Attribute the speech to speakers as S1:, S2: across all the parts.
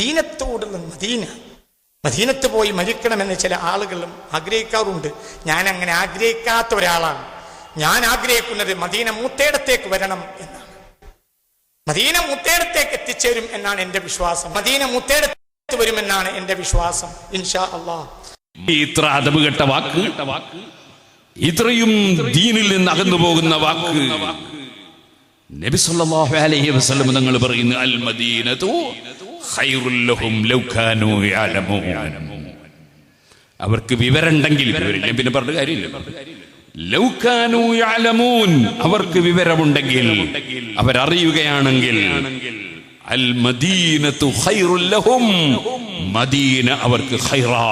S1: മദീനത്തോടുള്ള Medina മദീനത്ത് പോയി മരിക്കണമെന്ന് ചില ആളുകളും ആഗ്രഹിക്കാറുണ്ട്. ഞാൻ അങ്ങനെ ആഗ്രഹിക്കാത്ത ഒരാളാണ്. ഞാൻ ആഗ്രഹിക്കുന്നത് മദീന മൂത്തേടത്തേക്ക് വരണം എന്നാണ്. മദീന മൂത്തേടത്തേക്ക് എത്തിച്ചേരും എന്നാണ് എന്റെ വിശ്വാസം. മദീന മുത്തേടത്ത് വരുമെന്നാണ് എന്റെ വിശ്വാസം. ഇൻഷാ അള്ളാഹ്.
S2: ഇത്ര അതവ് കെട്ട വാക്ക് ഇത്രയും ദീനിൽ നിന്ന് അകന്നു പോകുന്ന വാക്ക് നബി സല്ലല്ലാഹു അലൈഹി വസല്ലം തങ്ങൾ പറയുന്നു അൽ മദീനതു അവർക്ക് വിവരമുണ്ടെങ്കിൽ വിവരില്ല പിന്നെ പറഞ്ഞ കാര്യമില്ല. അവർക്ക് വിവരമുണ്ടെങ്കിൽ അവരറിയുകയാണെങ്കിൽ അൽ മദീനത്തു ലഹും. മദീന അവർക്ക് ഖൈറാ.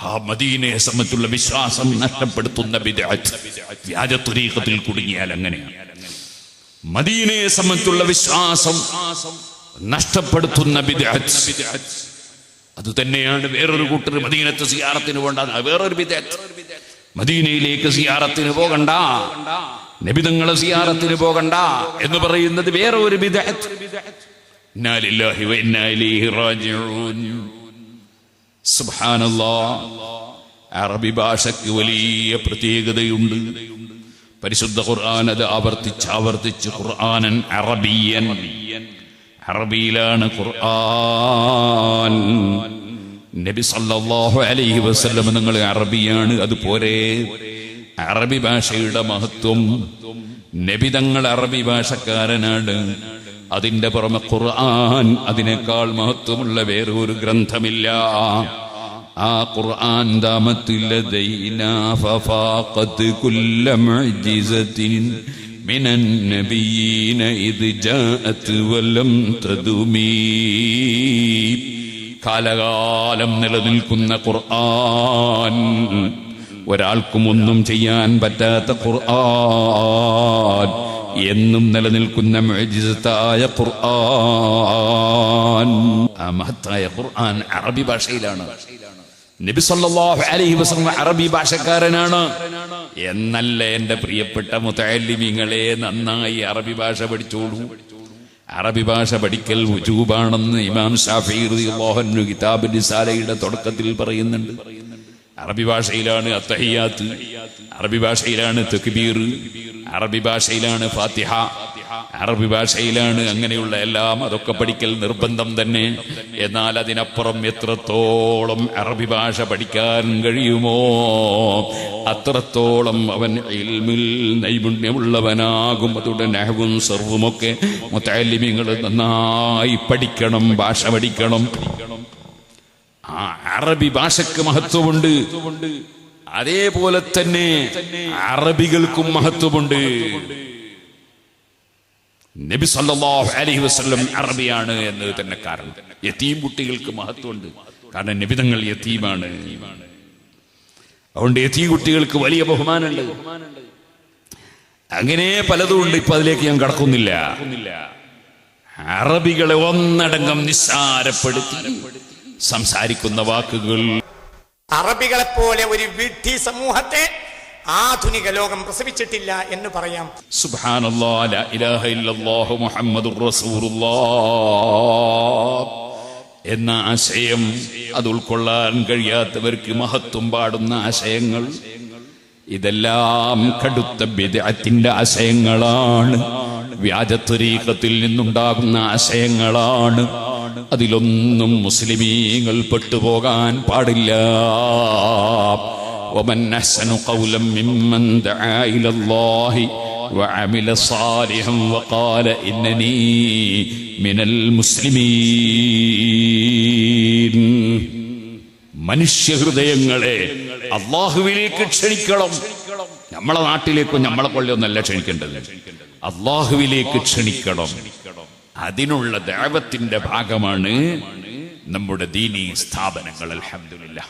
S2: ആ മദീനയെ സംബന്ധിച്ചുള്ള വിശ്വാസം നഷ്ടപ്പെടുത്തുന്ന വ്യാജ തുരീഖത്തിൽ കുടുങ്ങിയാൽ അങ്ങനെ മദീനയെ സംബന്ധിച്ചുള്ള വിശ്വാസം നഷ്ടപ്പെടുത്തുന്ന ബിദ്അത്ത്. അത് തന്നെയാണ് വേറൊരു കൂട്ടർ മദീനത്തെ സിയാറത്തിന് പോകണ്ട. വേറൊരു ബിദ്അത്ത്. മദീനയിലേക്ക് സിയാറത്തിന് പോകണ്ട. നബിതങ്ങളെ സിയാറത്തിന് പോകണ്ട എന്ന് പറയുന്നത് വേറെ ഒരു ബിദ്അത്ത് അറബി ഭാഷയ്ക്ക് വലിയ പ്രത്യേകതയുണ്ട്. പരിശുദ്ധ ഖുർആൻ അത് ആവർത്തിച്ച് ആവർത്തിച്ച് ഖുർആനൻ അറബിയൻ. അറബിയിലാണ് ഖുർആൻ. നബി സല്ലല്ലാഹു അലൈഹി വസല്ലം നിങ്ങൾ അറബിയാണ് അതുപോലെ അറബി ഭാഷയുടെ മഹത്വം. നബി തങ്ങൾ അറബി ഭാഷക്കാരനാണ്. അതിന്റെ പുറമെ ഖുർആൻ അതിനേക്കാൾ മഹത്വമുള്ള വേറെ ഒരു ഗ്രന്ഥമില്ല. ആ ഖുർആൻ ദാമത്തില്ലദൈന ഫഫാഖത് കുല്ല മുഅ്ജിസത്തിൻ من النبيين إذ جاءت ولم تدمي കാലകാലം നിലനിൽക്കുന്ന ഖുർആൻ ഒരാൾക്കും ഒന്നും ചെയ്യാൻ പറ്റാത്ത ഖുർആൻ എന്നും നിലനിൽക്കുന്ന മുഅ്ജിസത്തായ ഖുർആൻ ആ മഹത്തായ ഖുർആൻ അറബി ഭാഷയിലാണ് നബി സല്ലല്ലാഹു അലൈഹി വസല്ലം അറബി ഭാഷക്കാരനാണ്. എന്നല്ല എന്റെ പ്രിയപ്പെട്ട മുതഅല്ലിമീങ്ങളെ നന്നായി അറബി ഭാഷ പഠിച്ചോളൂ. അറബി ഭാഷ പഠിക്കൽ ഉജൂബാണെന്ന് ഇമാം ഷാഫി അൻഹു കിതാബ് നിസാലയുടെ തുടക്കത്തിൽ പറയുന്നുണ്ട്. അറബി ഭാഷയിലാണ് അത്തഹിയാത്ത് അറബി ഭാഷയിലാണ് തക്ബീർ അറബി ഭാഷയിലാണ് ഫാത്തിഹ അറബി ഭാഷയിലാണ് അങ്ങനെയുള്ള എല്ലാം. അതൊക്കെ പഠിക്കൽ നിർബന്ധം തന്നെ. എന്നാൽ അതിനപ്പുറം എത്രത്തോളം അറബി ഭാഷ പഠിക്കാൻ കഴിയുമോ അത്രത്തോളം അവൻ ഇൽമിൽ നൈപുണ്യമുള്ളവനാകും. അതുകൊണ്ട് നെഹവും സർവുമൊക്കെ മുത്തലിമിങ്ങൾ നന്നായി പഠിക്കണം ഭാഷ പഠിക്കണം. ആ അറബി ഭാഷക്ക് മഹത്വമുണ്ട്. അതേപോലെ തന്നെ അറബികൾക്കും മഹത്വമുണ്ട്. നബി സല്ലല്ലാഹു അലൈഹി വസല്ലം അറബിയാണ് എന്നത് തന്നെ കാരണം. യതീം കുട്ടികൾക്ക് മഹത്വമുണ്ട്. കാരണം നിബിതങ്ങൾ യതീമാണ്. അതുകൊണ്ട് യതീം കുട്ടികൾക്ക് വലിയ ബഹുമാനമുണ്ട്. അങ്ങനെ പലതും ഉണ്ട്. ഇപ്പൊ അതിലേക്ക് ഞാൻ കടക്കുന്നില്ല. അറബികളെ ഒന്നടങ്കം നിസ്സാരപ്പെടുത്തി സംസാരിക്കുന്ന വാക്കുകൾ.
S1: അറബികളെ പോലെ ഒരു വിഡ്ഢി സമൂഹത്തെ ആധുനിക ലോകം പ്രസവിച്ചിട്ടില്ല എന്ന് പറയാം.
S2: എന്ന ആശയം അത് ഉൾക്കൊള്ളാൻ കഴിയാത്തവർക്ക് മഹത്വം പാടുന്ന ആശയങ്ങൾ. ഇതെല്ലാം കടുത്ത ബിദത്തിന്റെ ആശയങ്ങളാണ്. വ്യാജത്വരീക്കത്തിൽ നിന്നുണ്ടാകുന്ന ആശയങ്ങളാണ്. അതിലൊന്നും മുസ്ലിമീങ്ങൾ പെട്ടുപോകാൻ പാടില്ല. ومن أحسن قولا ممن دعا إلى الله وعمل صالحا وقال إنني من المسلمين മനുഷ്യഹൃദയങ്ങളെ അള്ളാഹുവിലേക്ക് ക്ഷണിക്കണം നമ്മളെ നാട്ടിലേക്കും നമ്മളെ കൊള്ളൊന്നല്ല ക്ഷണിക്കേണ്ടത് അള്ളാഹുവിലേക്ക് ക്ഷണിക്കണം അതിനുള്ള ദൈവത്തിന്റെ ഭാഗമാണ് നമ്മുടെ ദീനീ സ്ഥാപനങ്ങൾ അൽഹംദുലില്ലാ